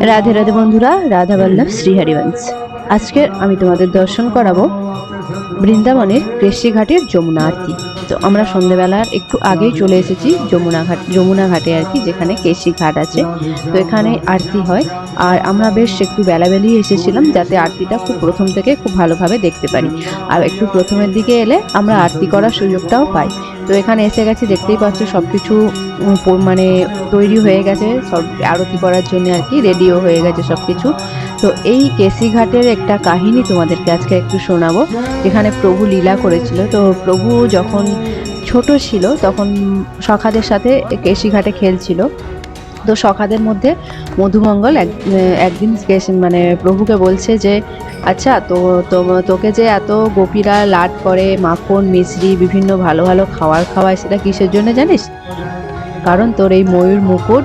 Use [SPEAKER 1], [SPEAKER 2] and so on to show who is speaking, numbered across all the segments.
[SPEAKER 1] রাধে রাধে বন্ধুরা, রাধা বল্লভ, শ্রীহরিবংশ। আজকে আমি তোমাদের দর্শন করাবো বৃন্দাবনের কৃষিঘাটের যমুনা আরতি। তো আমরা সন্ধেবেলার একটু আগেই চলে এসেছি যমুনা ঘাট যমুনা ঘাটে আর কি, যেখানে কেশি ঘাট আছে। তো এখানে আরতি হয়। আর আমরা বেশ একটু বেলাবেলি এসেছিলাম যাতে আরতিটা খুব প্রথম থেকে খুব ভালোভাবে দেখতে পারি। আর একটু প্রথমের দিকে এলে আমরা আরতি করার সুযোগটাও পাই। তো এখানে এসে গেছি, দেখতেই পাচ্ছ সব কিছু মানে তৈরি হয়ে গেছে। সব আরতি করার জন্য আর কি, রেডিও হয়ে গেছে সব কিছু তো এই কেসি ঘাটের একটা কাহিনী তোমাদেরকে আজকে একটু শোনাবো। যেখানে প্রভু লীলা করেছিল। তো প্রভু যখন ছোট ছিল, তখন সখাদের সাথে কেশিঘাটে খেলছিল। তো সখাদের মধ্যে মধুমঙ্গল এক, একদিন মানে প্রভুকে বলছে যে আচ্ছা তো- তোকে যে এত গোপীরা লাট করে, মাখন মিশ্রি বিভিন্ন ভালো ভালো খাওয়ার খাওয়ায়, সেটা কিসের জন্য জানিস? কারণ তোর এই ময়ূর মুকুট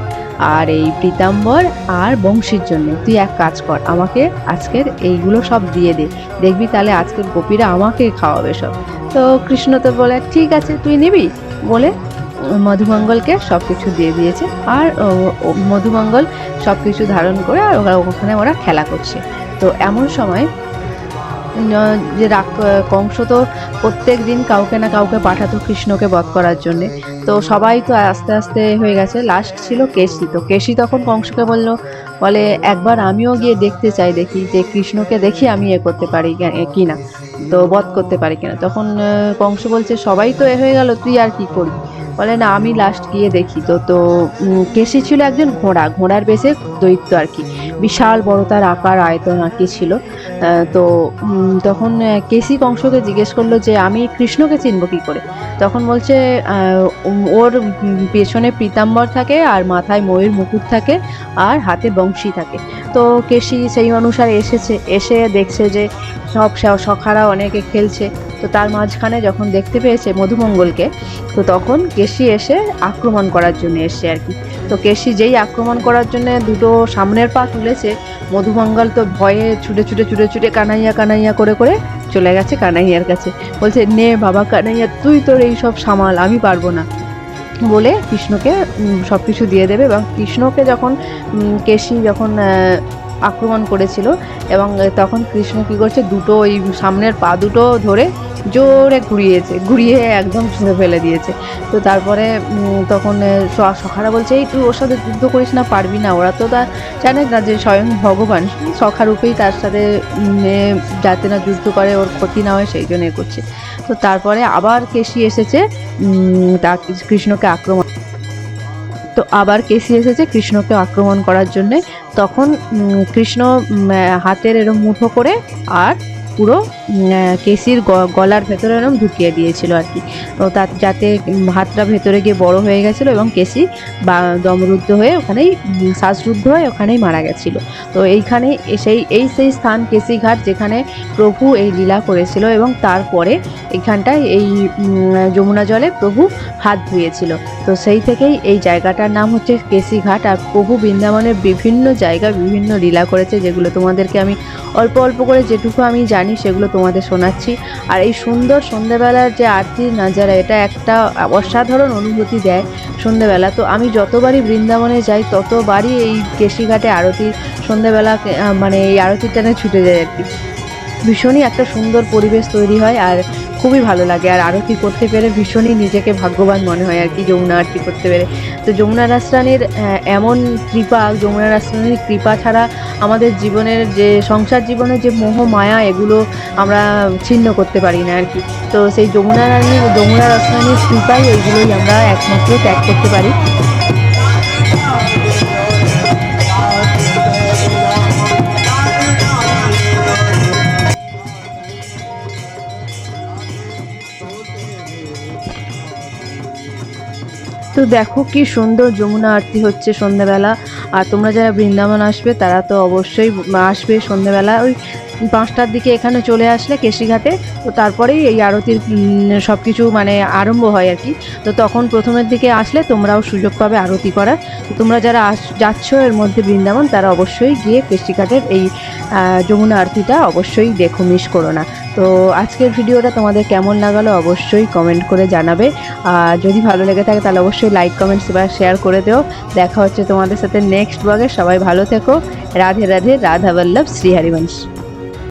[SPEAKER 1] আর এই পীতাম্বর আর বংশীর জন্য। তুই এক কাজ কর, আমাকে আজকের এইগুলো সব দিয়ে দে। দেখবি তাহলে আজকের গোপীরা আমাকে খাওয়াবে সব। তো কৃষ্ণ তো বলে, ঠিক আছে, তুই নিবি? বলে মধুমঙ্গলকে সব কিছু দিয়ে দিয়েছে। আর মধুমঙ্গল সব কিছু ধারণ করে আর ওখানে ওরা খেলা করছে। তো এমন সময় যে রাগ কংস তো প্রত্যেক দিন কাউকে না কাউকে পাঠাতো কৃষ্ণকে বধ করার জন্যে। তো সবাই তো আস্তে আস্তে হয়ে গেছে। লাস্ট ছিল কেশি। তো কেশি তখন কংসকে বলল, বলে, একবার আমিও গিয়ে দেখতে চাই দেখি যে কৃষ্ণকে দেখি আমি এ করতে পারি কি না তো বধ করতে পারি কিনা। তখন কংস বলছে, সবাই তো এ হয়ে গেল, তুই আর কি করবি? বলে, না, আমি লাস্ট গিয়ে দেখি তো। তো কেশি ছিল একজন ঘোড়া। ঘোড়ার বেশে দৈত্য আর কি। বিশাল বড় তার আকার, আয়তন আর কি ছিল। তো তখন কেসি কংসকে জিজ্ঞেস করল যে, আমি কৃষ্ণকে চিনব কী করে? তখন বলছে ওর পেছনে পীতাম্বর থাকে আর মাথায় ময়ূর মুকুট থাকে আর হাতে বংশী থাকে। তো কেশি সেই অনুসারে এসেছে। এসে দেখছে যে, সব সখারা অনেকে খেলছে। তো তার মাঝখানে যখন দেখতে পেয়েছে মধুমঙ্গলকে, তো তখন কেশি এসে আক্রমণ করার জন্য এসছে আর কি। তো কেশি যেই আক্রমণ করার জন্য দুটো সামনের পা তুলেছে, মধুমঙ্গল তো ভয়ে ছুটে ছুটে ছুটে ছুটে কানাইয়া কানাইয়া করে করে চলে গেছে কানাইয়ার কাছে। বলছে, নে বাবা কানাইয়া, তুই তোর এই সব সামাল, আমি পারব না। বলে কৃষ্ণকে সব কিছু দিয়ে দেবে। এবং কৃষ্ণকে যখন কেশি যখন আক্রমণ করেছিল এবং তখন কৃষ্ণ কী করছে, দুটো ওই সামনের পা দুটো ধরে জোরে ঘুরিয়েছে, ঘুরিয়ে একদম ছুঁড়ে ফেলে দিয়েছে। তো তারপরে তখন সখারা বলছে, এই তুই ওর সাথে যুদ্ধ করিস না, পারবি না, ওরা তো তা জানে না যে স্বয়ং ভগবান, সখারূপেই তার সাথে যাতে না যুদ্ধ করে, ওর ক্ষতি না হয়, সেই জন্য করছে। তো তারপরে আবার কেশি এসেছে তা কৃষ্ণকে আক্রমণ তো আবার কেসি এসেছে কৃষ্ণকে আক্রমণ করার জন্যে। তখন কৃষ্ণ হাতের এরম মুঠো করে আর পুরো কেসির গলার ভেতরে এরম ঢুকিয়ে দিয়েছিল আর কি। তো তার যাতে হাতটা ভেতরে গিয়ে বড় হয়ে গেছিল এবং কেসি বা, দমরুদ্ধ হয়ে ওখানেই শ্বাসরুদ্ধ হয়ে ওখানেই মারা গেছিল। তো এইখানে সেই, এই, সেই স্থান কেসি ঘাট যেখানে প্রভু এই লীলা করেছিল এবং তারপরে এখানটায় এই যমুনা জলে প্রভু হাত ধুয়েছিল। তো সেই থেকেই এই জায়গাটার নাম হচ্ছে কেসি ঘাট। আর প্রভু বৃন্দাবনের বিভিন্ন জায়গা, বিভিন্ন লীলা করেছে যেগুলো তোমাদেরকে আমি অল্প অল্প করে যেটুকু আমি জানি সেগুলো তোমাদের শোনাচ্ছি। আর এই সুন্দর সন্ধ্যেবেলার যে আরতির নাজারা, এটা একটা অসাধারণ অনুভূতি দেয় সন্ধ্যেবেলা তো আমি যতবারই বৃন্দাবনে যাই, ততবারই এই কেশিঘাটে আরতি সন্ধ্যেবেলা মানে এই আরতির টানে ছুটে যায় আর কি। ভীষণই একটা সুন্দর পরিবেশ তৈরি হয় আর খুবই ভালো লাগে। আর আরতি করতে পেরে ভীষণই নিজেকে ভাগ্যবান মনে হয় আর কি যমুনা আরতি করতে পেরে। তো যমুনা রাসরানীর এমন কৃপা, যমুনা রাসরানীর কৃপা ছাড়া আমাদের জীবনের যে, সংসার জীবনের যে মোহ, মায়া, এগুলো আমরা ছিন্ন করতে পারি না আর কি। তো সেই যমুনা রানীর যমুনা রাসরানীর কৃপাই এইগুলোই আমরা একমাত্র ত্যাগ করতে পারি। তো দেখো কি সুন্দর যমুনা আরতি হচ্ছে সন্ধ্যাবেলা। আর তোমরা যারা বৃন্দাবন আসবে, তারা তো অবশ্যই আসবে সন্ধ্যাবেলা। ওই পাঁচটার দিকে এখানে চলে আসলে কেশিঘাটে, তো তারপরেই এই আরতির সব কিছু মানে আরম্ভ হয় আর কি। তো তখন প্রথমের দিকে আসলে তোমরাও সুযোগ পাবে আরতি করার। তোমরা যারা আস, যাচ্ছ এর মধ্যে বৃন্দাবন, তারা অবশ্যই গিয়ে কেশিঘাটের এই যমুনা আরতিটা অবশ্যই দেখো মিস করো না। তো আজকের ভিডিওটা তোমাদের কেমন লাগালো অবশ্যই কমেন্ট করে জানাবে। আর যদি ভালো লেগে থাকে তাহলে অবশ্যই লাইক কমেন্টস বা শেয়ার করে দিও। দেখা হচ্ছে তোমাদের সাথে নেক্সট ব্লগে সবাই ভালো থেকো। রাধে রাধে, রাধা বল্লভ, শ্রী হরিবংশ।